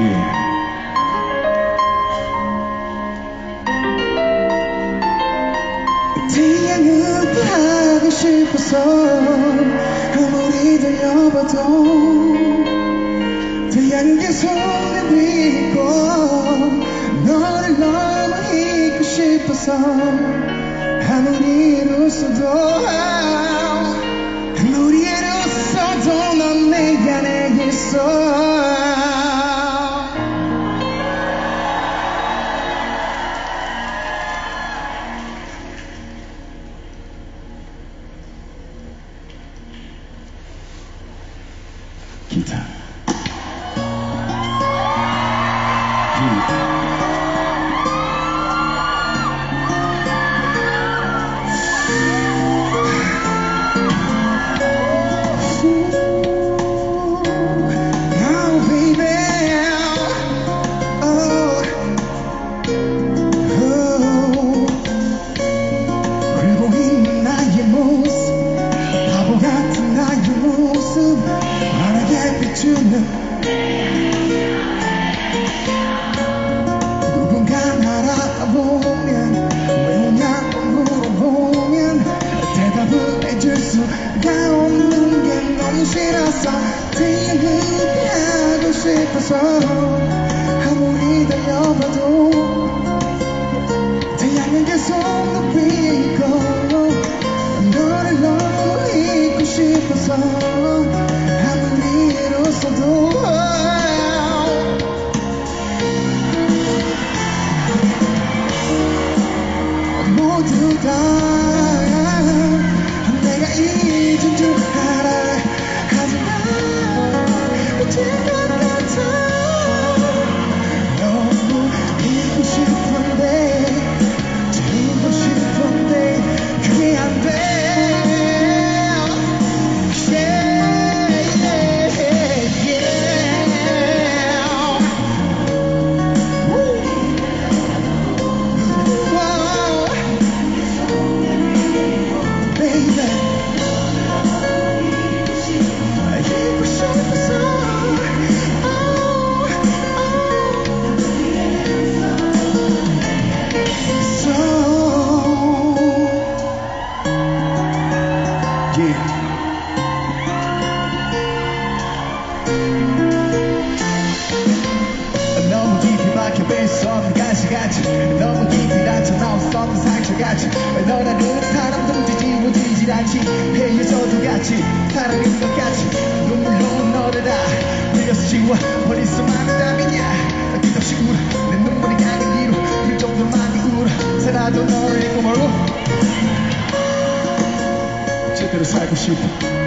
Yeah. 태양은 하고 싶어서 아무리 달려봐도 태양은 계속 내 있고 너를 너무 잊고 싶어서 아무리 웃어도 아무리 넌내 안에 있어. 기타. 기 Oh, 비추는 누군가 날 알아보면 왜 오냐고 물어보면 대답을 해줄 수가 없는 게 너무 싫어서 피하고 싶어서 아무리 달려봐도 태양은 계속 높이 있고 너를 너무 잊고 싶어서 뺐었는 가시같이 너무 닫혀 나왔었는 상처같이. 너라는 사람들 뒤집어지질 않지? 헤어져도 같이 사랑인 것 같이. 눈물로 너를 다 흘려서 지워 버릴 수만은 남이냐? 끝없이 울어. 내 눈물이 가는 뒤로 그 정도 많이 울어. 살아도 너를 멀고 제대로 살고 싶어